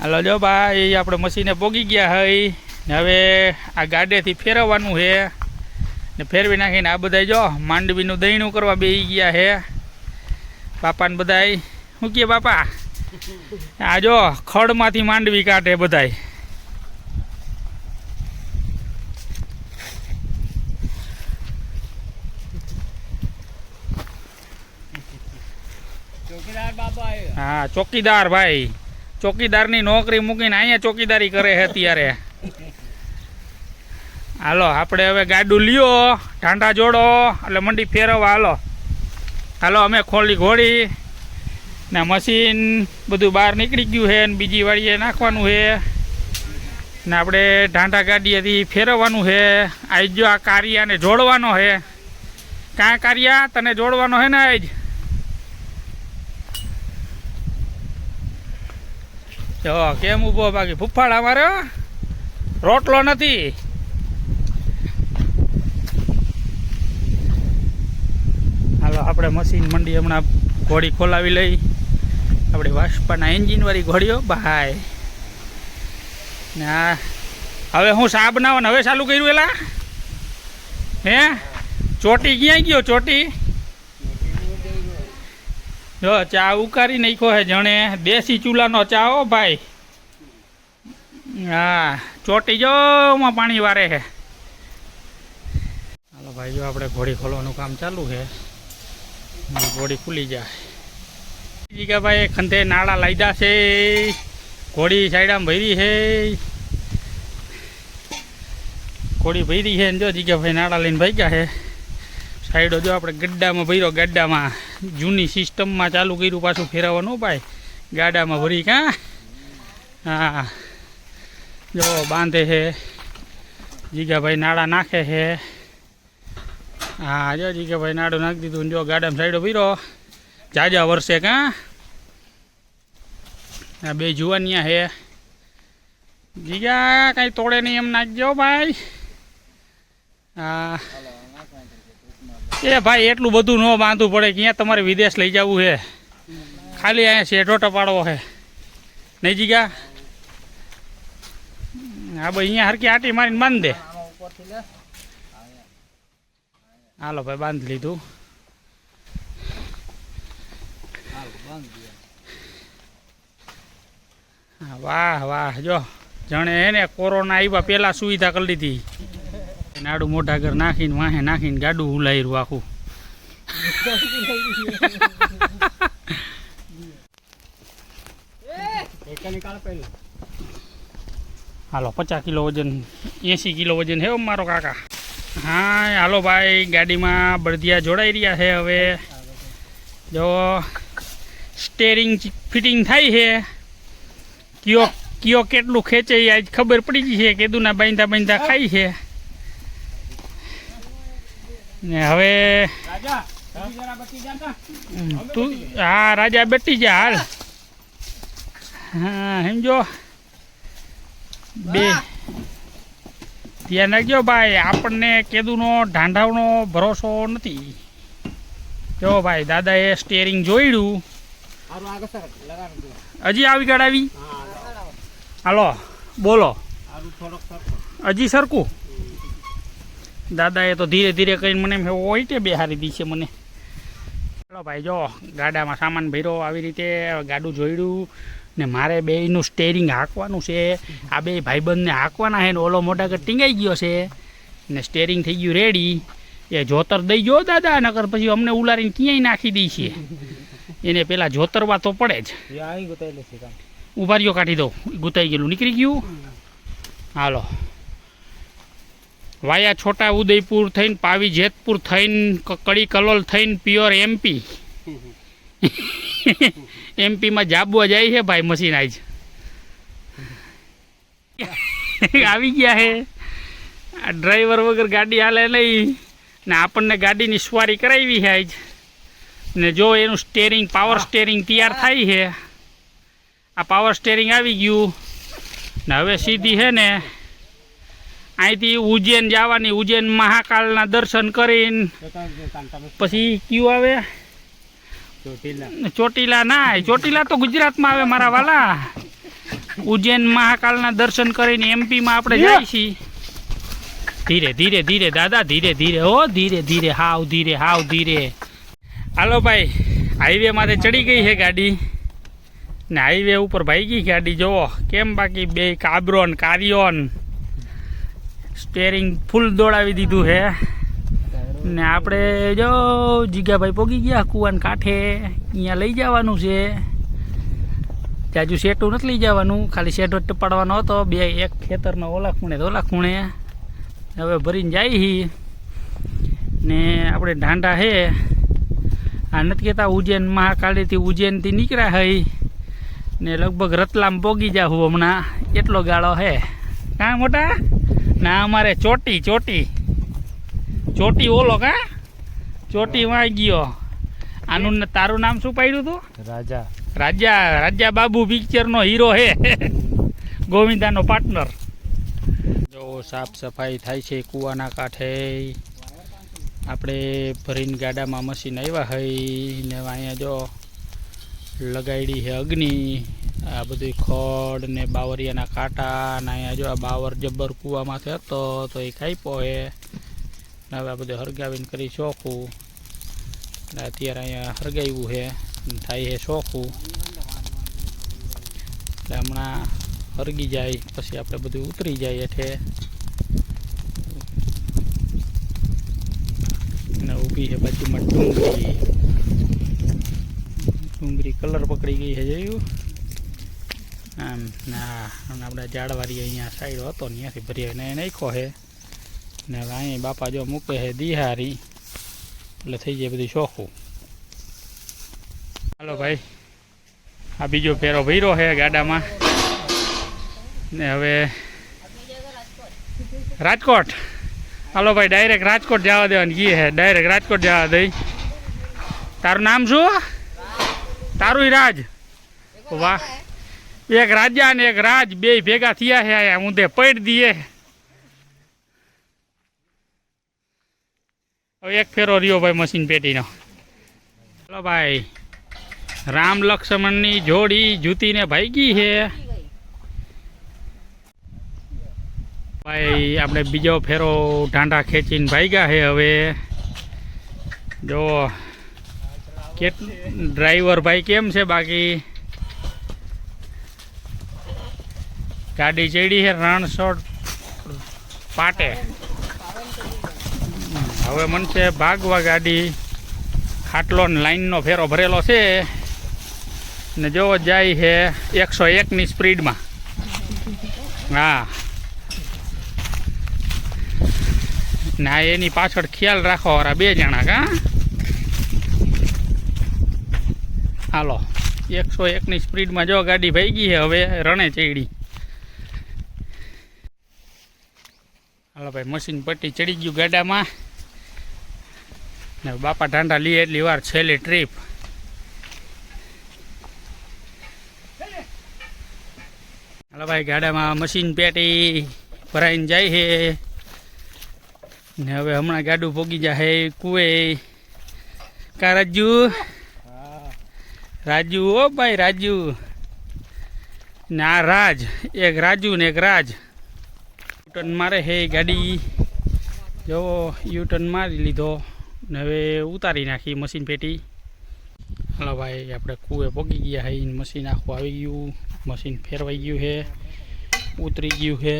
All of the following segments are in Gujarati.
હાલો જો ભાઈ આપણે મશીને પોગી ગયા હઈ. ને હવે આ ગાડેથી ફેરવવાનું છે ને ફેરવી નાખીને આ બધા જો માંડવીનું દહીણું કરવા બેસી ગયા હે. બાપાને બધાય શું કહે બાપા આ જો ખડમાંથી માંડવી કાઢે બધાય. હા ચોકીદાર ભાઈ. ચોકીદારની નોકરી મૂકીને અહીંયા ચોકીદારી કરે છે અત્યારે. હાલો, આપણે હવે ગાડું લ્યો ઠાંડા જોડો, એટલે મંડી ફેરવવા, હાલો. હાલો, અમે ખોલી ઘોડી ને મશીન બધું બહાર નીકળી ગયું છે ને બીજી વાળીએ નાખવાનું છે. ને આપણે ઢાંઢા ગાડીએથી ફેરવવાનું છે. આજ જો આ કારિયાને જોડવાનો છે. કાં કારિયા, તને જોડવાનો છે ને આજ જો, કેમ ઊભો બાકી? ફૂફાડા માર્યો રોટલો નથી. હાલો, આપણે મશીન મંડી હમણાં ઘોડી ખોલાવી લઈ. આપણી વાસ્પાના એન્જિન વાળી ઘોડીઓ ભાઈ ને હવે હું શા બનાવવાનું હવે ચાલુ કર્યું એલા? હે? ચોટી ક્યાંય ગયો? ચોટી? જો, ચા ઉકારી નાખ્યો હે જણે. દેશી ચૂલાનો ચા હો ભાઈ. હા, ચોટી જોમાં પાણી વારે હે. હાલો ભાઈ, જો આપણે ઘોડી ખોલવાનું કામ ચાલુ છે ઘોડી ખુલી જાય. જીગા ભાઈ ખંધે નાળા લાયદા છે. ઘોડી સાઈડામાં ભરી છે ઘોડી ભરી છે ને જો જીગા ભાઈ નાળા લઈને ભાગ્યા છે સાઈડો જો આપણે ગડ્ડામાં ભર્યો, ગડ્ડામાં. જૂની સિસ્ટમમાં ચાલુ કર્યું પાછું ફેરવવાનું ભાઈ. ગાડામાં ભરી કાં? હા. જો બાંધે છે જીગાભાઈ નાળા નાખે છે હા, જો જીગાભાઈ નાડું નાખી દીધું જો ગાડામાં સાઈડો ભીરો જાજા વરસે કાં? આ બે જુવાનિયા છે જીગા, કાંઈ તોડે નહીં એમ નાખજો ભાઈ. હા. એ ભાઈ, એટલું બધું ન બાંધવું પડે. કે અહીંયા તમારે વિદેશ લઈ જવું છે ખાલી અહીંયા શેઠો ટપાડવો છે નહીં જીગા હા ભાઈ અહીંયા હરકી આટી મારીને બાંધ દે. હાલો ભાઈ, બાંધ લીધું. વાહ વાહ, જો. જણે હે ને કોરોના આવ્યા પહેલાં સુવિધા કરી લીધી નાડું મોઢા ઘર નાખીને વાહે નાખીને ગાડું ઉલાયરું આખું. હાલો, પચાસ કિલો વજન, એંસી કિલો વજન હે મારો કાકા. હા હાલો ભાઈ, ગાડીમાં બળદિયા જોડાઈ રહ્યા છે હવે. જો સ્ટેરિંગ ફિટિંગ થાય છે. કયો કયો કેટલું ખેંચે આજ ખબર પડી ગઈ છે કેદુના બાંધા બાંધા ખાય છે. ને હવે તું હા રાજા બેટી જા હાલ. હા સમજો. બે. ધ્યાન રાખજો ભાઈ આપણને કેદુનો ઢાંઢાવનો ભરોસો નથી. જો ભાઈ દાદાએ સ્ટેરિંગ જોઈડું હજી આવી ગાડ આવી? હાલો બોલો. હજી સરખું? દાદાએ તો ધીરે ધીરે કરીને મને એમ હોય તે બે હારી દી છે મને. ચાલો ભાઈ જો ગાડામાં સામાન ભર્યો આવી રીતે ગાડું જોયડું ને મારે બેયનું સ્ટેરિંગ હાંકવાનું છે. આ બે ભાઈબંધને હાંકવાના છે ને ઓલો મોટા કર ટીંગાઈ ગયો છે ને સ્ટેરિંગ થઈ ગયું રેડી એ જોતર દઈ ગયો દાદા નકર પછી અમને ઉલારીને ક્યાંય નાખી દઈ છે. એને પેલા જોતરવા તો પડે જ. ઉભારીઓ કાઢી દઉં. ગુતાઈ ગયેલું. નીકળી ગયું? હાલો. વાયા છોટા ઉદયપુર થઈને પાવી જેતપુર થઈને કડી કલોલ થઈને પ્યોર એમપી એમપીમાં જાબવા જાય છે ભાઈ મશીન આજ આવી ગયા છે આ ડ્રાઈવર વગર ગાડી હાલે નહીં. ને આપણને ગાડીની સવારી કરાવી છે આજ. ને જો એનું સ્ટેરિંગ પાવર સ્ટેરિંગ તૈયાર થાય છે. આ પાવર સ્ટેરિંગ આવી ગયું. ને હવે સીધી છે ને અહીંથી ઉજ્જૈન જવાની ઉજ્જૈન મહાકાલના દર્શન કરીને પછી કયું આવે? ચોટીલા ના ચોટીલા તો ગુજરાતમાં આવે મારા વાલા. ઉજ્જૈન મહાકાલના દર્શન કરીને એમપીમાં આપણે જાય છીએ. ધીરે ધીરે ધીરે દાદા ધીરે ધીરે હો ધીરે ધીરે હાવ ધીરે હાવ ધીરે. હાલો ભાઈ હાઈવે માથે ચડી ગઈ છે ગાડી. ને હાઈવે ઉપર ભાઈ ગઈ ગાડી જોવો કેમ બાકી બે કાબરોન કારિયોન સ્ટેરિંગ ફૂલ દોડાવી દીધું છે ને આપણે જો જીગાભાઈ પોગી ગયા કુવાન કાંઠે, અહીંયા લઈ જવાનું છે. જાજુ શેટું નથી લઈ જવાનું, ખાલી શેઠો જ ટપાડવાનો હતો, બે એક ખેતરનો ઓલા ખૂણે ઓલા ખૂણે હવે ભરીને જાય હી. ને આપણે ઢાંડા હે. આ નથી કહેતા ઉજ્જૈન મહાકાળીથી ઉજ્જૈનથી નીકળ્યા હઈ. ને લગભગ રતલામ પોગી જાઉં હમણાં. એટલો ગાળો હે. કાં મોટા? ના અમારે ચોટી ચોટી. ચોટી ઓલો કા? ચોટી વાં ગયો. આનું ને તારું નામ શું પાડ્યું તું? રાજા. રાજા રાજા બાબુ પિક્ચરનો હીરો હે. ગોવિંદાનો પાર્ટનર જો સાફ સફાઈ થાય છે કૂવાના કાંઠે. આપણે ભરીને ગાડામાં મશીન આવ્યા હઈ ને અહીંયા જો લગાડી છે અગ્નિ. આ બધી ખડ ને બાવરિયાના કાંટા ને અહીંયા જો આ બાવર જબ્બર કૂવામાંથી હતો તો એ કાપ્યો ને હવે આ બધું હરગાવીને કરી ને અત્યારે અહીંયા હરગાવ્યું છે થાય છે ચોખ્ખું એટલે હમણાં હરગી જાય, પછી આપણે બધું ઉતરી જાય એઠે અને ઊભી છે બાજુમાં ડુંગળી. ડુંગળી કલર પકડી ગઈ છે જોયું? આમ, ના આપણે ઝાડવાળી અહીંયા સાઈડ હતો ને ત્યાંથી ભરી એને નાખ્યો છે. ને હવે અહીં બાપા જો મૂકે છે દિહારી, એટલે થઈ જાય બધું ચોખ્ખું. હાલો ભાઈ, આ બીજો ફેરો ભર્યો છે ગાડામાં. ને હવે રાજકોટ. હાલો ભાઈ ડાયરેક્ટ રાજકોટ જવા દેવાની ગઈ હે ડાયરેક્ટ રાજકોટ જવા દઈ તારું નામ શું? તારું રાજ. વાહ. એક રાજા ને એક રાજ બે ભેગા થયા છે આયા, ઊંધે પડી દઈએ હવે એક ફેરો રહ્યો ભાઈ મશીન પેટીનો. ચલો ભાઈ. રામ લક્ષ્મણની જોડી જૂતીને ભાગી છે. ભાઈ, આપણે બીજો ફેરો ઢાંડા ખેંચીને ભાગ્યા છે હવે. જો કે ડ્રાઈવર ભાઈ કેમ છે બાકી? ગાડી ચડી છે રણછોડ પાટે. હવે મન છે ભાગવા ગાડી. ખાટલો લાઈનનો ફેરો ભરેલો છે. ને જો જાય છે એકસો એકની સ્પીડમાં. હા. ના એની પાછળ ખ્યાલ રાખો વાળા બે જણા કા. હાલો. એકસો એકની સ્પીડમાં જો ગાડી ભાગી છે, હવે રણે ચડી. હાલો ભાઈ, મશીન પટ્ટી ચડી ગયું ગાડામાં. ને બાપા ઢાંડા લઈએ એટલી વાર છેલ્લી ટ્રીપ હાલો ભાઈ, ગાડામાં મશીન પેટી ભરાઈને જાય છે. ને હવે હમણાં ગાડું ભોગી જાય કુએ કા રાજુ? રાજુ, ઓ ભાઈ રાજુ. ને આ રાજ, એક રાજુ ને એક રાજ. યુટર્ન મારે હે ગાડી. જો યુટર્ન મારી લીધો ને હવે ઉતારી નાખી મશીન પેટી. હલો ભાઈ, આપણે કૂએ પોગી ગયા હે મશીન આખું આવી ગયું. મશીન ફેરવાઈ ગયું છે ઉતરી ગયું છે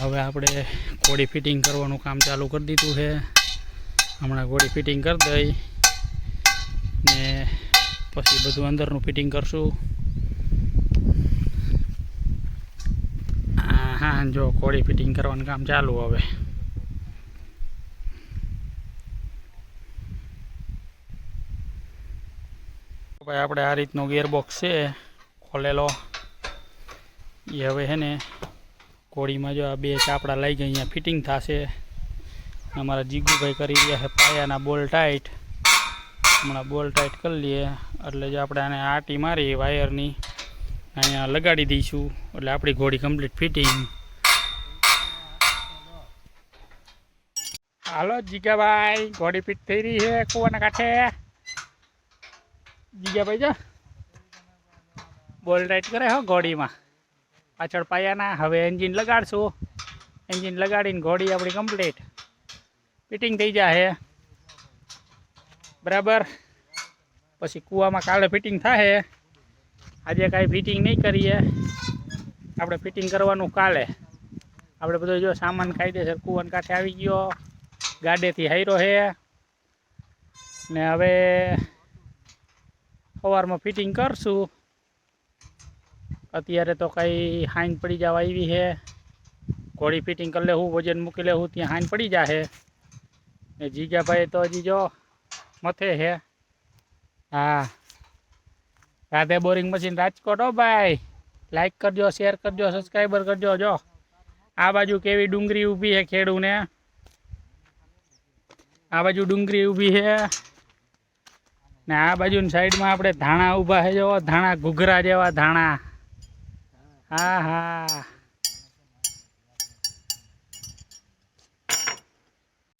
હવે આપણે ઘોડી ફિટિંગ કરવાનું કામ ચાલુ કરી દીધું છે હમણાં ઘોડી ફિટિંગ કરી દઈ ને પછી બધું અંદરનું ફિટિંગ કરશું. હા જો કોડી ફિટિંગ કરવાનું કામ ચાલુ હવે. ભાઈ આપણે આ રીતનો ગેરબોક્સ છે, ખોલેલો. એ હવે છે ને કોળીમાં જો આ બે ચાપડા લઈ ગઈ અહીંયા ફિટિંગ થશે. અમારા જીગુભાઈ કરી રહ્યા છે પાયાના બોલ ટાઈટ. હમણાં બોલ ટાઈટ કરી લઈએ. એટલે જો આપણે આને આટી મારી વાયરની અહીંયા લગાડી દઈશું. એટલે આપણી ઘોડી કમ્પ્લીટ ફિટિંગ હાલો, જીગાભાઈ ઘોડી ફિટ થઈ રહી છે કુવાના કાંઠે. જીગાભાઈ જા બોલ રાઈટ કરે હો ઘોડીમાં પાછળ પાયાના, હવે એન્જિન લગાડશું. એન્જિન લગાડીને ઘોડી આપણી કમ્પ્લીટ. ફિટિંગ થઈ જાય બરાબર? પછી કૂવામાં કાલે ફિટિંગ થાય આજે કાંઈ ફિટિંગ નહીં કરીએ. આપણે ફિટિંગ કરવાનું કાલે. આપણે બધો જો સામાન કાયદેસર કૂવાને કાંઠે આવી ગયો. ગાડેથી હાયરો હે. ને હવે સવારમાં ફિટિંગ કરશું. અત્યારે તો કંઈ હાઈન પડી જવા આવી છે ઘોડી ફિટિંગ કરી લેવું, વજન મૂકી લેવું, ત્યાં હાઈન પડી જશે ને જીજાભાઈ તો હજી જો મથે છે હા. રાધે બોરિંગ મશીન રાજકોટ, હો ભાઈ. લાઈક કરજો શેર કરજો સબસ્ક્રાઈબર કરજો, જો. આ બાજુ કેવી ડુંગળી ઊભી છે ખેડૂને. આ બાજુ ડુંગળી ઊભી છે. ને આ બાજુની સાઈડમાં આપણે ધાણા ઊભા છે જો ધાણા ઘૂઘરા જેવા ધાણા. હા હા.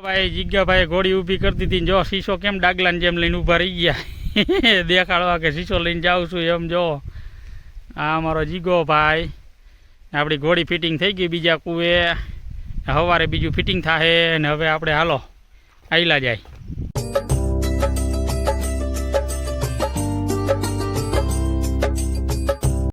ભાઈ જીગ્ગાભાઈ ઘોડી ઊભી કરી દીધી જો શીશો કેમ ડાગલાની જેમ લઈને ઊભા રહી ગયા. દેખાડવા કે શીશો લઈને જાઉં છું એમ જો આ અમારો જીગો ભાઈ. આપણી ઘોડી ફિટિંગ થઈ ગઈ બીજા કુએ સવારે બીજું ફિટિંગ થાય ને હવે આપણે હાલો. આયલા જાય.